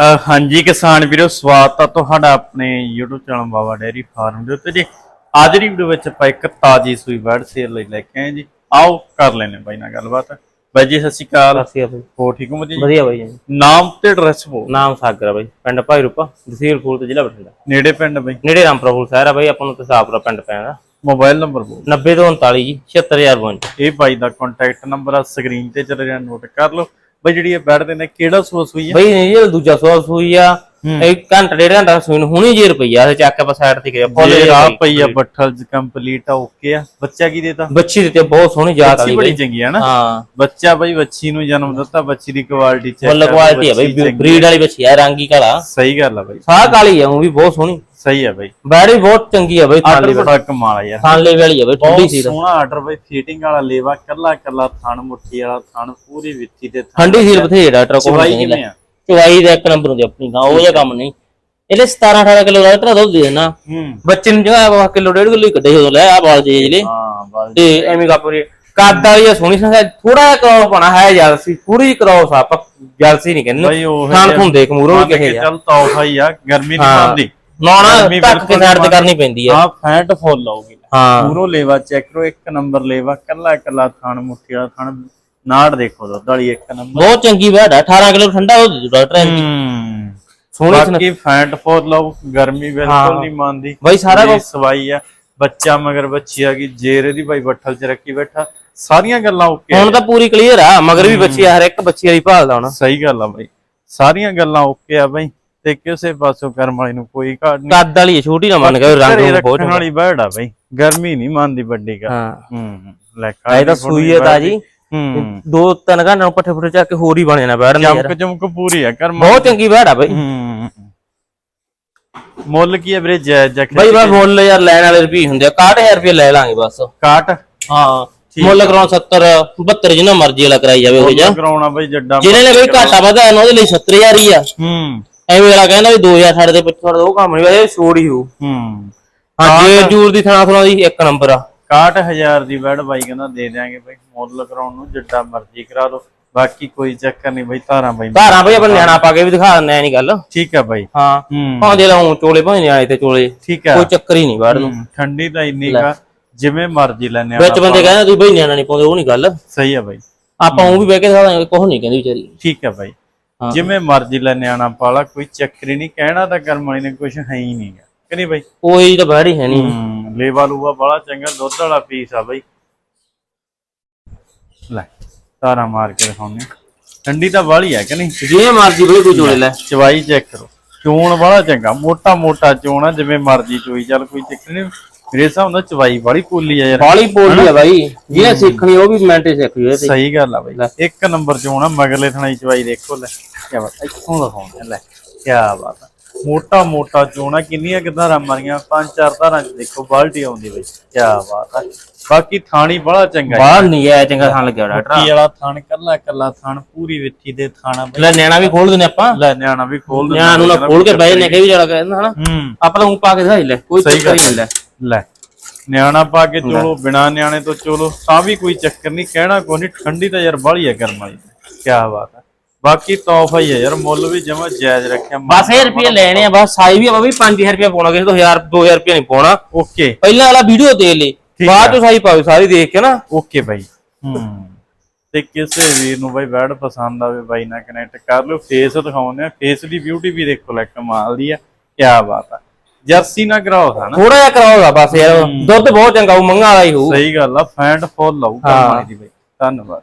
ਹਾਂਜੀ ਕਿਸਾਨ ਵੀਰੋ ਸਵਾਗਤ ਆ ਤੁਹਾਡਾ ਆਪਣੇ YouTube channel Baba dairy farm ਦੇ ਉੱਤੇ ਜੀ। ਅੱਜ ਦੀ ਵੀਡੀਓ ਵਿੱਚ ਆਪਾਂ ਇੱਕ ਤਾਜੀ ਸੂਈ ਬਰਡ ਸੇਲ ਲਈ ਲੈ ਕੇ ਆਏ ਜੀ। ਆਓ ਕਰ ਲੈਨੇ ਬਾਈ ਨਾਲ ਗੱਲਬਾਤ। ਬਾਈ ਜੀ ਸਤਿ ਸ਼੍ਰੀ ਅਕਾਲ। ਸਤਿ ਸ਼੍ਰੀ ਹੋ ਠੀਕ ਹੋ ਜੀ? ਵਧੀਆ ਬਾਈ ਜੀ। ਨਾਮ ਤੇ ਐਡਰੈਸ ਬੋਲ। ਨਾਮ ਸਾਗਰ ਆ ਬਾਈ ਪਿੰਡ ਭਾਈ ਰੂਪਾ ਤਹਿਸੀਲ ਫੂਲ ਤੇ ਜ਼ਿਲ੍ਹਾ ਬਠਿੰਡਾ। ਨੇੜੇ ਪਿੰਡ ਬਾਈ? ਨੇੜੇ ਰਾਮਪੁਰਾ ਫੂਲ ਸ਼ਹਿਰ ਆ ਬਾਈ ਆਪਾਂ ਨੂੰ ਤਸਾਪੁਰਾ ਪਿੰਡ ਪੈਂਦਾ ਮੋਬਾਈਲ ਨੰਬਰ ਬੋਲ। 90 ਤੋਂ 39 ਜੀ 76052 ਇਹ ਬਾਈ ਦਾ ਕੰਟੈਕਟ ਨੰਬਰ ਆ ਸਕਰੀਨ ਤੇ ਚੱਲ ਰਿਹਾ ਨੋਟ ਕਰ ਲਓ। ਬਾਈ ਜਿਹੜੀ ਇਹ ਦੇ ਨੇ ਕਿਹੜਾ ਸੂਆ ਸੂਈ ਹੈ ਬਾਈ ਇਹ ਦੂਜਾ ਸੌ ਸੂਈ ਆ ਇੱਕ ਘੰਟਾ ਡੇਢ ਘੰਟਾ ਸੂਈ ਨੂੰ ਹੁਣੀ ਜੇ ਰੁਪਈਆ ਇਹ ਚੱਕ ਆਪਾਂ ਸਾਈਡ ਤੇ ਗਿਆ ਫੁੱਲ ਜੇ ਜੇ ਆ ਬਾਈ। ਪਈ ਆ ਬੱਠਲ ਚ ਕੰਪਲੀਟ ਆ ਓਕੇ ਆ। ਬੱਚਾ ਕੀ ਦੇਤਾ? ਬੱਚੀ ਦਿੱਤੇ ਬਹੁਤ ਸੋਹਣੀ ਜਾਤ ਵਾਲੀ ਬੜੀ ਚੰਗੀ ਹੈ ਨਾ। ਹਾਂ। ਬੱਚਾ ਬਈ ਬੱਚੀ ਨੂੰ ਜਨਮ ਦਿੱਤਾ ਬੱਚੀ ਦੀ ਕੁਆਲਿਟੀ ਚੈੱਕ ਫੁੱਲ ਕੁਆਲਿਟੀ ਆ ਬਾਈ ਬਰੀਡ ਵਾਲੀ ਬੱਚੀ ਆ ਰੰਗੀ ਕਾਲਾ। ਸਹੀ ਗੱਲ ਆ ਬਾਈ। ਸਾਹ ਕਾਲੀ ਆ ਉਹ ਵੀ ਬਹੁਤ ਸੋਹਣੀ। ਸਹੀ ਆ ਬਾਈ। ਬੈੜੀ ਬਹੁਤ ਚੰਗੀ ਆ ਬਾਈ ਥਾਲੇ ਬੜਾ ਕਮਾਲ ਆ ਯਾਰ। ਥਾਲੇ ਵਾਲੀ ਆ ਬਾਈ ਠੰਡੀ ਸੀ ਸੋਹਣਾ ਆਰਡਰ ਬਾਈ ਫੀਟਿੰਗ ਵਾਲਾ ਲੇਵਾ ਕੱਲਾ ਕੱਲਾ ਥਣ ਮੁੱਠੀ ਵਾਲਾ ਥਣ ਪੂਰੀ ਵਿੱਥੀ ਤੇ ਠੰਡੀ ਸੀਲ ਬਥੇਰਾ ਟਰੱਕ ਚਵਾਈ ਕਿਵੇਂ ਆ? ਚਵਾਈ ਦਾ ਇੱਕ ਨੰਬਰ ਹੁੰਦੀ ਆਪਣੀ ਗਾਂ ਉਹ ਜਿਹਾ ਕੰਮ ਨਹੀਂ। ਇਹਦੇ 17 18 ਕਿਲੋ ਦਾ ਟਰਾ ਦੁੱਧ ਦੇ ਦੇਣਾ। ਹੂੰ। ਬੱਚੇ ਨੂੰ ਜਿਹੜਾ ਕਿਲੋ ਡੇਢ ਕਿਲੋ ਹੀ ਕੱਢੇ ਜਦੋਂ ਲੈ ਆ ਬਾਲ ਜੇ ਹਾਂ ਬਸ ਤੇ ਐਵੇਂ ਕਾਪਰੇ ਕੱਦ ਵਾਲੀ ਆ ਸੋਹਣੀ ਸੰਗਾ ਥੋੜਾ ਜਿਹਾ ਕਰਾਉ ਪਾਣਾ ਹੈ ਜਲਸੀ ਥੋੜੀ ਕਰਾਉ ਆਪਾਂ ਜਲਸੀ ਨਹੀਂ ਕਹਿੰਦੇ। ਖਾਨ ਖੁੰ ਦੇਖ ਮੂਰੋ ਵੀ ਕਹੇ ਚੱਲ ਹੀ ਆ ਗਰਮੀ ਨਹੀਂ ਹਾਂ। ਪਾਉਂਦੀ। ਨਾ ਨਾ ਗਰਮੀ ਟੱਕ ਕੇ ਬਿਲਕੁਲ ਸਾਈਡ ਤੇ ਕਰਨੀ ਪੈਂਦੀ ਆ ਹਾਂ ਫੈਂਟ ਫੁੱਲ ਆਉਗੀ ਹਾਂ। ਪੂਰੋ ਲੇਵਾ ਚੈੱਕ ਕਰੋ ਇੱਕ ਨੰਬਰ ਲੇਵਾ ਕੱਲਾ ਕੱਲਾ ਥਣ ਮੁੱਠੀ ਵਾਲਾ ਥਣ ਨਾੜ ਦੇਖੋ ਦੁੱਧ ਵਾਲੀ ਇੱਕ ਨੰਬਰ। ਬਹੁਤ ਚੰਗੀ ਆ 18 ਕਿਲੋ ਠੰਡਾ ਹੋ ਜੂ ਡਾਕਟਰ ਹੂੰ। ਸੋਹਣੀ ਸੁਨੱਖੀ। ਬਾਕੀ ਫੈਂਟ ਫੋਰ ਲਓ ਗਰਮੀ ਬਿਲਕੁਲ ਨਹੀਂ ਮੰਨਦੀ। ਬਾਈ ਸਾਰਾ ਪੂਰੀ ਸਵਾਈ ਆ ਬੱਚਾ ਮਗਰ ਬੱਚੀ ਆ ਗਈ ਜੇਰ ਇਹਦੀ ਬਾਈ ਬੱਠਲ ਚ ਰੱਖੀ ਬੈਠਾ। ਸਾਰੀਆਂ ਗੱਲਾਂ ਓਕੇ ਹੁਣ ਤਾਂ ਪੂਰੀ ਕਲੀਅਰ ਆ ਮਗਰ ਵੀ ਬੱਚੀ ਆ ਹਰ ਇੱਕ ਬੱਚੀ ਵਾਲੀ ਭਾਲਦਾ ਹੁਣ। ਸਹੀ ਗੱਲ ਆ ਬਾਈ। ਸਾਰੀਆਂ ਗੱਲਾਂ ਓਕੇ ਆ ਬਾਈ। ਤੇ ਕਿਸੇ ਪਾਸੋਂ ਕਰਮ ਵਾਲੀ ਨੂੰ ਕੋਈ ਘਾਟ ਨਹੀਂ। ਕੱਦ ਵਾਲੀ ਛੋਟੀ ਨਾ ਮੰਨ ਕੇ ਰੰਗ ਘਰੇ ਰੂਪ ਬਹੁਤ ਰੱਖਣ ਵਾਲੀ ਬਰਡ ਆ ਬਾਈ ਗਰਮੀ ਨਹੀਂ ਮੰਨਦੀ ਵੱਡੀ ਗੱਲ। ਹਾਂ। ਹੂੰ ਲੈ ਇਹ ਤਾਂ ਸੂਈ ਹੈ ਤਾਜੀ। ਹੂੰ। ਦੋ ਤਿੰਨ ਘੰਟੇ ਨੂੰ ਪੱਠੇ ਪੁੱਠੇ ਚੱਕ ਕੇ ਹੋਰ ਹੀ ਬਣ ਜਾਣਾ ਬੈਠ ਯਾਰ ਚਮਕ ਚਮਕ ਪੂਰੀ ਆ ਕਰਮ ਬਹੁਤ ਚੰਗੀ ਬੈਠ ਆ ਬਈ। ਹੂੰ ਮੁੱਲ ਕੀ ਹੈ ਵੀਰੇ ਜਾਇਜ਼ ਜਖ ਬਈ ਬਸ ਮੁੱਲ ਯਾਰ ਲੈਣ ਵਾਲੇ ਰੁਪਏ ਹੁੰਦੇ ਆ 61000 ਰੁਪਏ ਲੈ ਲਾਂਗੇ ਬਸ। ਕਾਟ ਹਾਂ ਮੁੱਲ ਕਰਾਉਣ 70 72 ਜਿੰਨਾ ਮਰਜ਼ੀ ਵਾਲਾ ਕਰਾਈ ਜਾਵੇ ਉਹ ਜਾ ਕਰਾਉਣਾ ਬਈ ਜੱਡਾ ਜਿਹਨੇ ਨੇ ਬਈ ਘਾਟਾ ਵਧਾ ਉਹਦੇ ਲਈ 70000 ਹੀ ਆ। ਹੂੰ। ਐਵੇਂ ਵਾਲਾ ਕਹਿੰਦਾ ਵੀ 2000 ਸਾਡੇ ਦੇ ਪਿੱਛੇ ਉਹ ਕੰਮ ਨਹੀਂ ਵੈਸੇ ਛੋੜ ਹੀ ਹੋ। ਹੂੰ। ਹਾਂ ਜੇ ਜੂਰ ਦੀ ਥਣਾ ਥਣਾ ਦੀ ਇੱਕ ਨੰਬਰ ਆ। 61000 ਦੀ ਬੈਡ ਬਾਈ ਕਹਿੰਦਾ ਦੇ ਦਿਆਂਗੇ ਬਈ ਮੁੱਲ ਕਰਾਉਣ ਨੂੰ ਜਿੱਡਾ ਮਰਜ਼ੀ ਕਰਾ ਦੋ ਬਾਕੀ ਕੋਈ ਚੱਕਰ ਨਹੀਂ ਬਈ ਧਾਰਾਂ ਬਾਈ ਧਾਰਾਂ ਬਈ ਆਪਾਂ ਨਿਆਣਾ ਪਾ ਕੇ ਵੀ ਦਿਖਾ ਦਿੰਦੇ ਆ ਨਹੀਂ ਗੱਲ। ਠੀਕ ਆ ਬਾਈ। ਹਾਂ। ਹੂੰ। ਭਾਵੇਂ ਲਾਉਂ ਚੋਲੇ ਭਾਵੇਂ ਨਿਆਣੇ ਤੇ ਚੋਲੇ। ਠੀਕ ਆ। ਕੋਈ ਚੱਕਰ ਹੀ ਨਹੀਂ ਬਾਹਰ ਨੂੰ। ਠੰਡੀ ਤਾਂ ਇੰਨੀ ਕਾ ਜਿਵੇਂ ਮਰਜ਼ੀ ਲੈਣੇ ਵਿੱਚ ਬੰਦੇ ਕਹਿੰਦੇ ਤੁਸੀਂ ਬਈ ਨਿਆਣਾ ਨਹੀਂ ਪਾਉਂਦੇ ਉਹ ਨਹੀਂ ਗੱਲ। ਸਹੀ ਆ ਬਾਈ। ਆਪਾਂ ਉਹ ਵੀ ਬਹਿ ਕੇ ਦਿਖਾ ਦਾਂਗੇ ਕੁਝ ਨਹੀਂ ਕਹਿੰਦੀ ਵਿਚਾਰੀ। ਠੀਕ ਆ ਬਾਈ। ਜਿਵੇਂ ਮਰਜ਼ੀ ਲੈ ਨਿਆਣਾ ਪਾਲਾ ਕੋਈ ਚੱਕਰ ਹੀ ਨਹੀਂ ਕਹਿਣਾ ਤਾਂ ਕਰਮ ਵਾਲੀ ਨੇ ਕੁਝ ਹੈ ਹੀ ਨਹੀਂਗਾ ਕਿ ਨਹੀਂ ਬਾਈ? ਕੋਈ ਤਾਂ ਬਾਹਰ ਹੀ ਹੈ ਨਹੀਂ। ਹੂੰ ਲੇਵਾ ਲੂਵਾ ਬੜਾ ਚੰਗਾ ਦੁੱਧ ਵਾਲਾ ਪੀਸ ਆ ਬਾਈ। ਲੈ ਤਾਰਾ ਮਾਰ ਕੇ ਦਿਖਾਉਂਦੇ ਹਾਂ। ਠੰਡੀ ਤਾਂ ਵਾਲੀ ਆ ਕਿ ਨਹੀਂ? ਜਿਵੇਂ ਮਰਜ਼ੀ ਬਈ ਕੋਈ ਚੋਲੇ ਲੈ ਚਵਾਈ ਚੈੱਕ ਕਰੋ। ਚੋਣ ਵਾਲਾ ਚੰਗਾ ਮੋਟਾ ਮੋਟਾ ਚੋਣ ਆ ਜਿਵੇਂ ਮਰਜ਼ੀ ਚੋਈ ਚੱਲ ਕੋਈ ਚੱਕਰ ਨਹੀਂ। ਮੇਰੇ ਹਿਸਾਬ ਨਾਲ ਚਵਾਈ ਵਾਲੀ ਪੋਲੀ ਆ ਯਾਰ। ਬਾਲੀ ਪੋਲੀ ਆ ਬਾਈ। ਜਿਹਨੇ ਸਿੱਖਣੀ ਉਹ ਵੀ ਮਿੰਟੇ ਸਿੱਖ ਜੂ ਸਹੀ ਗੱਲ ਆ ਬਾਈ। ਇੱਕ ਨੰਬਰ ਚੋਣ ਆ ਮਗਰਲੇ ਥਣਾਈ ਚਵਾਈ ਦੇਖੋ ਲੈ। ਕੀ ਬਾਤ ਇੱਥੋਂ ਦਿਖਾਉਂਦੇ ਲੈ। ਕੀ ਬਾਤ ਆ। ਮੋਟਾ ਮੋਟਾ ਚੋਣਾ ਕਿੰਨੀਆਂ ਕਿਦਾਂ ਮਾਰੀਆਂ ਪੰਜ ਚਾਰ ਧਾਰਾਂ ਚ ਦੇਖੋ ਬਾਲਟੀ ਆਉਂਦੀ ਬਈ। ਕੀ ਬਾਤ ਆ। ਬਾਕੀ ਥਾਣੀ ਬੜਾ ਚੰਗਾ ਹੈ ਬਾਹਰ ਨਹੀਂ ਆਇਆ ਚੰਗਾ ਥਾਂ ਲੱਗਿਆ ਡਾਕਟਰ। ਕੀ ਵਾਲਾ ਥਣ ਕੱਲਾ ਕੱਲਾ ਥਣ ਪੂਰੀ ਵਿੱਥੀ ਦੇ ਥਾਣਾ ਬਈ। ਲੈ ਨਿਆਣਾ ਵੀ ਖੋਲ ਦਿੰਦੇ ਆਪਾਂ। ਲੈ ਨਿਆਣਾ ਵੀ ਖੋਲ ਦਿੰਦਾ ਨਿਆਣਾ ਨੂੰ ਨਾ ਖੋਲ ਕੇ ਬਹਿ ਜਨੇ ਕਿ ਵੀ ਜੜਾ ਕਹਿੰਦਾ ਹਨਾ? ਹੂੰ। ਆਪਾਂ ਤਾਂ ਉਹ ਪਾ ਕੇ ਦਿਖਾਈ ਲੈ ਕੋਈ ਚੱਕਰ ਨਹੀਂ ਲੈ। ਲੈ ਨਿਆਣਾ ਪਾ ਕੇ ਚੋਲੋ ਬਿਨਾ ਨਿਆਣੇ ਤੋਂ ਚੋਲੋ ਤਾਂ ਵੀ ਕੋਈ ਚੱਕਰ ਨਹੀਂ ਕਹਿਣਾ ਕੋਈ ਨਹੀਂ ਠੰਡੀ ਤਾਂ ਯਾਰ ਬਾਹਲੀ ਆ ਕਰਮ ਵਾਲੀ। ਕੀ ਬਾਤ ਹੈ। ਬਾਕੀ ਤੋਹਫਾ ਹੀ ਹੈ ਯਾਰ ਮੁੱਲ ਵੀ ਜਮਾ ਜਾਇਜ਼ ਰੱਖਿਆ ਬਸ ਇਹ ਰੁਪਏ ਲੈਣੇ ਆ ਬਸ ਸਾਈ ਵੀ ਆਪਾਂ ਵੀ 5000 ਰੁਪਏ ਪਾਉਣਾ ਕਿਸੇ ਤੋਂ 1000 2000 ਰੁਪਏ ਨਹੀਂ ਪਾਉਣਾ। ਓਕੇ। ਪਹਿਲਾਂ ਵਾਲਾ ਵੀਡੀਓ ਦੇ ਲਈ ਬਾਅਦ ਚ ਸਾਈ ਪਾਓ ਸਾਰੀ ਦੇਖ ਕੇ ਨਾ। ਓਕੇ ਬਾਈ। ਹੂੰ। ਤੇ ਕਿਸੇ ਵੀਰ ਨੂੰ ਬਾਈ ਬੈਡ ਪਸੰਦ ਆਵੇ ਬਾਈ ਨਾਲ ਕਨੈਕਟ ਕਰ ਲਿਓ ਫੇਸ ਦਿਖਾਉਂਦੇ ਆ ਫੇਸ ਦੀ ਬਿਊਟੀ ਵੀ ਦੇਖੋ ਲੈ ਕਮਾਲ ਦੀ ਆ ਕੀ ਬਾਤ ਆ। ਜਰਸੀ ਨਾ ਕਰਾਓ ਹਨਾ ਥੋੜਾ ਜਿਹਾ ਕਰਾਓਗਾ ਬਸ ਯਾਰ ਦੁੱਧ ਬਹੁਤ ਚੰਗਾ ਉਹ ਮੰਗਾ ਵਾਲਾ ਹੀ ਹੋਊ। ਸਹੀ ਗੱਲ ਆ ਫੈਂਟ ਫੁੱਲ ਲਾਊ ਕਰਮ ਵਾਲੀ ਦੀ ਬਾਈ। ਧੰਨਵਾਦ।